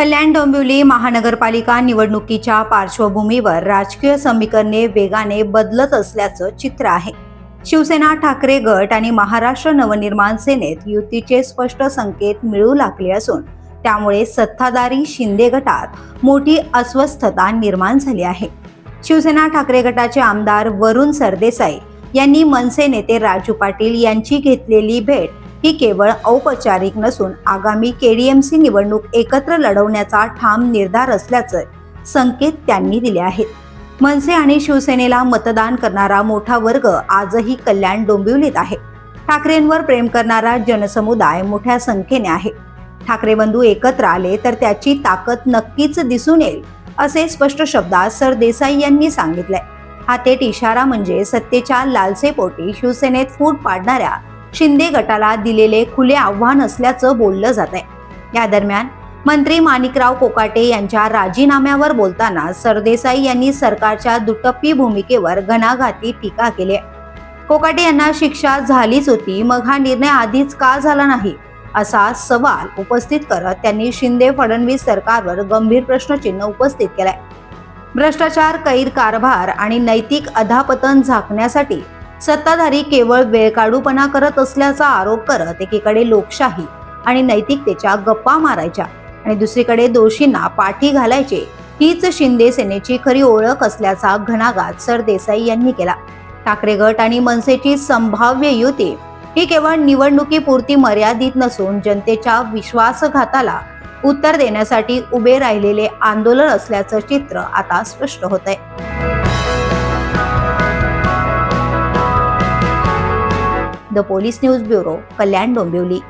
कल्याण डोंबिवली महानगरपालिका निवडणुकीच्या पार्श्वभूमीवर राजकीय समीकरणे वेगाने बदलत असल्याचं चित्र आहे. शिवसेना ठाकरे गट आणि महाराष्ट्र नवनिर्माण सेनेत युतीचे स्पष्ट संकेत मिळू लागले असून त्यामुळे सत्ताधारी शिंदे गटात मोठी अस्वस्थता निर्माण झाली आहे. शिवसेना ठाकरे गटाचे आमदार वरुण सरदेसाई यांनी मनसे नेते राजू पाटील यांची घेतलेली भेट ही केवळ औपचारिक नसून आगामी केडीएमसी निवडणूक एकत्र लढवण्याचा ठाम निर्धार असल्याचं संकेत त्यांनी दिले आहेत. मनसे आणि शिवसेनेला मतदान करणारा मोठा वर्ग आजही कल्याण डोंबिवलीत आहे. ठाकरेंवर प्रेम करणारा जनसमुदाय मोठ्या संख्येने आहे. ठाकरे बंधू एकत्र आले तर त्याची ताकद नक्कीच दिसून येईल असे स्पष्ट शब्दात सरदेसाई यांनी सांगितलंय. हा थेट इशारा म्हणजे सत्तेच्या लालसेपोटी शिवसेनेत फूट पाडणाऱ्या शिंदे गटाला दिलेले खुले आव्हान असल्याचं बोललं जात आहे या दरम्यान मंत्री माणिकराव कोकाटे यांच्या राजीनाम्यावर बोलताना सरदेसाई यांनी सरकारच्या दुटप्पी भूमिकेवर घणाघाती टीका केली आहे. कोकाटे यांना शिक्षा झालीच होती मग हा निर्णय आधीच का झाला नाही? असा सवाल उपस्थित करत त्यांनी शिंदे फडणवीस सरकारवर गंभीर प्रश्नचिन्ह उपस्थित केलाय. भ्रष्टाचार कैर कारभार आणि नैतिक अधापतन झाकण्यासाठी सत्ताधारी केवळ वेळकाडूपणा करत असल्याचा आरोप करत एकीकडे लोकशाही आणि नैतिकतेच्या गप्पा मारायच्या आणि दुसरीकडे दोषींना पाठी घालायचे हीच शिंदे सेनेची खरी ओळख असल्याचा घणाघात सरदेसाई यांनी केला. ठाकरे गट आणि मनसेची संभाव्य युती ही केवळ निवडणुकीपुरती मर्यादित नसून जनतेच्या विश्वासघाताला उत्तर देण्यासाठी उभे राहिलेले आंदोलन असल्याचं चित्र आता स्पष्ट होत आहे the police news bureau Kalyan Dombivli.